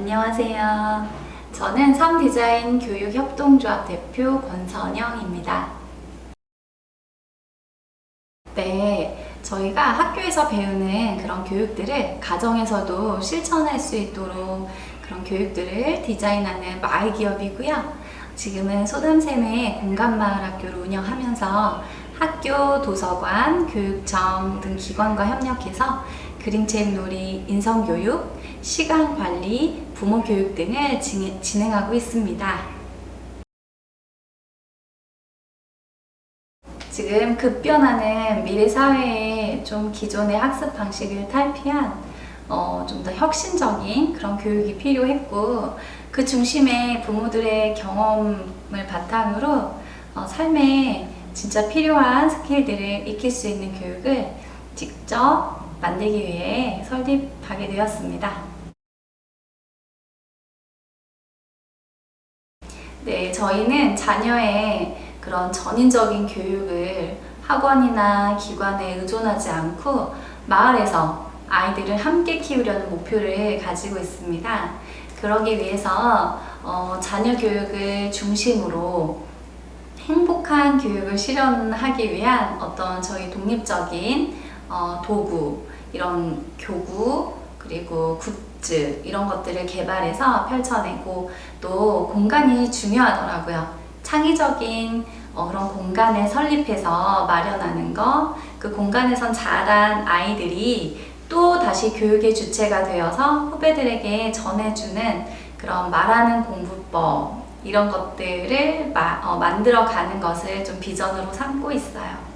안녕하세요. 저는 섬디자인 교육협동조합 대표 권선영입니다. 네, 저희가 학교에서 배우는 그런 교육들을 가정에서도 실천할 수 있도록 그런 교육들을 디자인하는 마을 기업이고요. 지금은 소담샘의 공간마을 학교를 운영하면서 학교, 도서관, 교육청 등 기관과 협력해서 그림책 놀이, 인성교육, 시간관리, 부모교육 등을 진- 진행하고 있습니다. 지금 급변하는 미래 사회에 좀 기존의 학습 방식을 탈피한 어, 좀 더 혁신적인 그런 교육이 필요했고 그 중심에 부모들의 경험을 바탕으로 어, 삶에 진짜 필요한 스킬들을 익힐 수 있는 교육을 직접 만들기 위해 설립하게 되었습니다. 네, 저희는 자녀의 그런 전인적인 교육을 학원이나 기관에 의존하지 않고 마을에서 아이들을 함께 키우려는 목표를 가지고 있습니다. 그러기 위해서 어, 자녀 교육을 중심으로 행복한 교육을 실현하기 위한 어떤 저희 독립적인 어, 도구, 이런 교구, 그리고 굿즈, 이런 것들을 개발해서 펼쳐내고 또 공간이 중요하더라고요. 창의적인 어, 그런 공간을 설립해서 마련하는 거, 그 공간에선 자란 아이들이 또 다시 교육의 주체가 되어서 후배들에게 전해주는 그런 말하는 공부법, 이런 것들을 마- 어, 만들어가는 것을 좀 비전으로 삼고 있어요.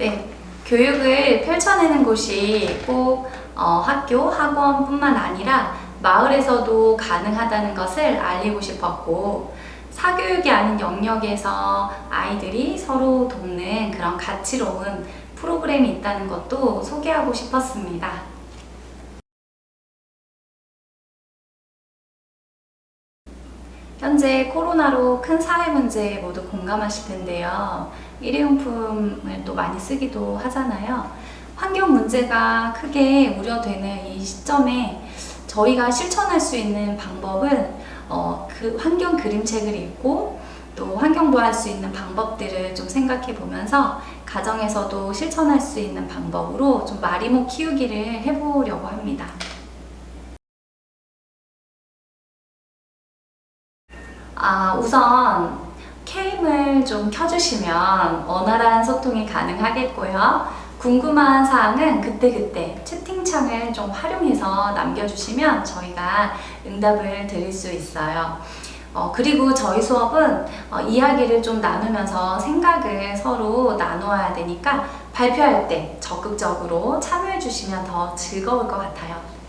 네, 교육을 펼쳐내는 곳이 꼭 어, 학교, 학원뿐만 아니라 마을에서도 가능하다는 것을 알리고 싶었고 사교육이 아닌 영역에서 아이들이 서로 돕는 그런 가치로운 프로그램이 있다는 것도 소개하고 싶었습니다. 현재 코로나로 큰 사회 문제에 모두 공감하실 텐데요. 일회용품을 또 많이 쓰기도 하잖아요. 환경 문제가 크게 우려되는 이 시점에 저희가 실천할 수 있는 방법은 어, 그 환경 그림책을 읽고 또 환경 보호할 수 있는 방법들을 좀 생각해 보면서 가정에서도 실천할 수 있는 방법으로 좀 마리모 키우기를 해보려고 합니다. 아, 우선 캠을 좀 켜주시면 원활한 소통이 가능하겠고요. 궁금한 사항은 그때 그때 채팅창을 좀 활용해서 남겨주시면 저희가 응답을 드릴 수 있어요. 어, 그리고 저희 수업은 어, 이야기를 좀 나누면서 생각을 서로 나누어야 되니까 발표할 때 적극적으로 참여해 주시면 더 즐거울 것 같아요.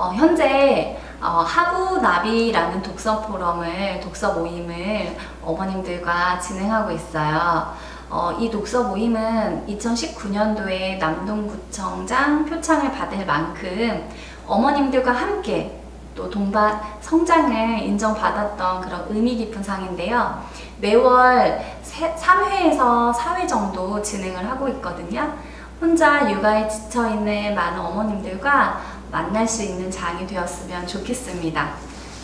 어, 현재 어, 하부나비라는 독서 포럼을 독서 모임을 어머님들과 진행하고 있어요. 어, 이 독서 모임은 2019년도에 남동구청장 표창을 받을 만큼 어머님들과 함께 또 동반 성장을 인정받았던 그런 의미 깊은 상인데요. 매월 3회에서 4회 정도 진행을 하고 있거든요. 혼자 육아에 지쳐있는 많은 어머님들과 만날 수 있는 장이 되었으면 좋겠습니다.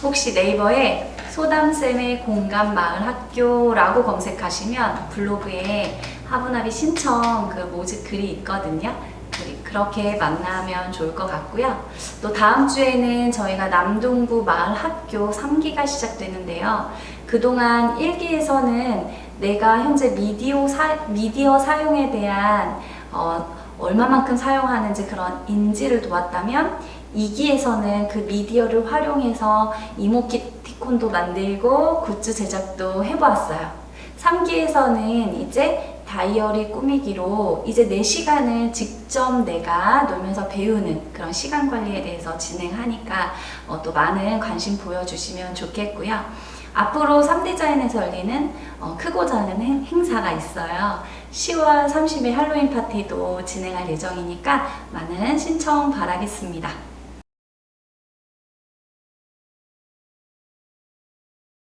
혹시 네이버에 소담쌤의 공감 마을 학교라고 검색하시면 블로그에 하부나비 신청 그 모집 글이 있거든요. 우리 그렇게 만나면 좋을 것 같고요. 또 다음 주에는 저희가 남동구 마을 학교 3기가 시작되는데요. 그동안 1기에서는 내가 현재 미디어, 사, 미디어 사용에 대한 어, 얼마만큼 사용하는지 그런 인지를 도왔다면 2기에서는 그 미디어를 활용해서 이모티콘도 만들고 굿즈 제작도 해보았어요. 3기에서는 이제 다이어리 꾸미기로 이제 내 시간을 직접 내가 놀면서 배우는 그런 시간 관리에 대해서 진행하니까 어, 또 많은 관심 보여주시면 좋겠고요. 앞으로 3디자인에서 열리는 어, 크고 작은 행- 행사가 있어요. 10월 30일 할로윈 파티도 진행할 예정이니까 많은 신청 바라겠습니다.